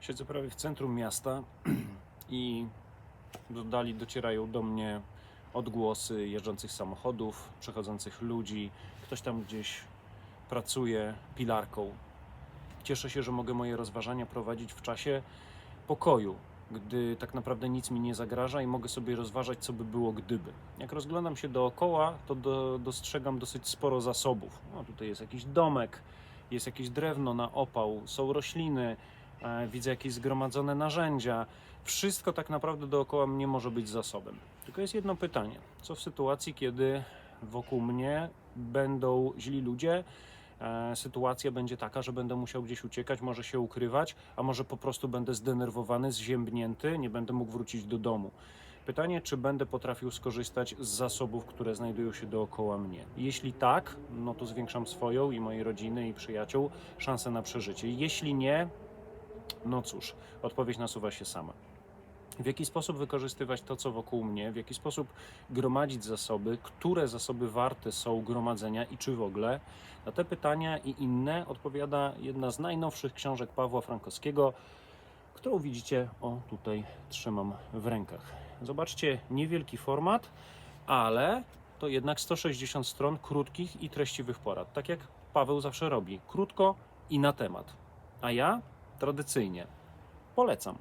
Siedzę prawie w centrum miasta i do dali docierają do mnie odgłosy jeżdżących samochodów, przechodzących ludzi. Ktoś tam gdzieś pracuje pilarką. Cieszę się, że mogę moje rozważania prowadzić w czasie pokoju, gdy tak naprawdę nic mi nie zagraża i mogę sobie rozważać, co by było gdyby. Jak rozglądam się dookoła, to do, dostrzegam dosyć sporo zasobów. No, tutaj jest jakiś domek, jest jakieś drewno na opał, są rośliny, widzę jakieś zgromadzone narzędzia. Wszystko tak naprawdę dookoła mnie może być zasobem. Tylko jest jedno pytanie: co w sytuacji, kiedy wokół mnie będą źli ludzie? E, sytuacja będzie taka, że będę musiał gdzieś uciekać, może się ukrywać, a może po prostu będę zdenerwowany, zziębnięty, nie będę mógł wrócić do domu. Pytanie, czy będę potrafił skorzystać z zasobów, które znajdują się dookoła mnie. Jeśli tak, no to zwiększam swoją i mojej rodziny i przyjaciół szansę na przeżycie. Jeśli nie, no cóż, odpowiedź nasuwa się sama. W jaki sposób wykorzystywać to, co wokół mnie, w jaki sposób gromadzić zasoby, które zasoby warte są gromadzenia i czy w ogóle. Na te pytania i inne odpowiada jedna z najnowszych książek Pawła Frankowskiego, którą widzicie, o tutaj trzymam w rękach. Zobaczcie, niewielki format, ale to jednak 160 stron krótkich i treściwych porad. Tak jak Paweł zawsze robi, krótko i na temat. A ja tradycyjnie polecam.